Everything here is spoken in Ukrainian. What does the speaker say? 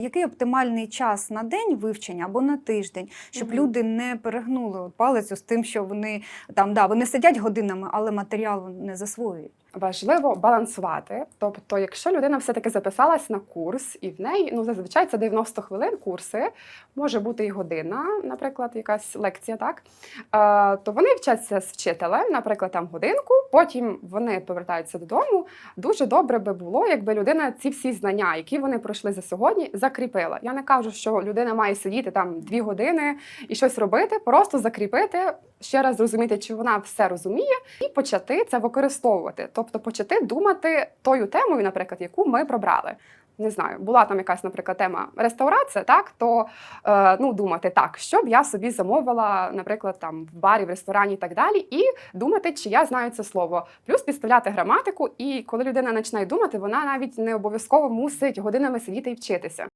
Який оптимальний час на день вивчення або на тиждень, щоб Мгм. люди не перегнули палицю з тим, що вони там да вони сидять годинами, але матеріал не засвоюють. Важливо балансувати. Тобто, якщо людина все-таки записалась на курс, і в неї ну зазвичай це 90 хвилин курси, може бути і година, наприклад, якась лекція, так е, то вони вчаться з вчителем, наприклад, там годинку. Потім вони повертаються додому. Дуже добре би було, якби людина ці всі знання, які вони пройшли за сьогодні, закріпила. Я не кажу, що людина має сидіти там дві години і щось робити, просто закріпити, ще раз зрозуміти, чи вона все розуміє, і почати це використовувати. Тобто почати думати тою темою, наприклад, яку ми пробрали. Не знаю, була там якась, наприклад, тема реставрація, так то е, ну думати так, що б я собі замовила, наприклад, там в барі, в ресторані і так далі, і думати, чи я знаю це слово. Плюс підставляти граматику, і коли людина починає думати, вона навіть не обов'язково мусить годинами сидіти і вчитися.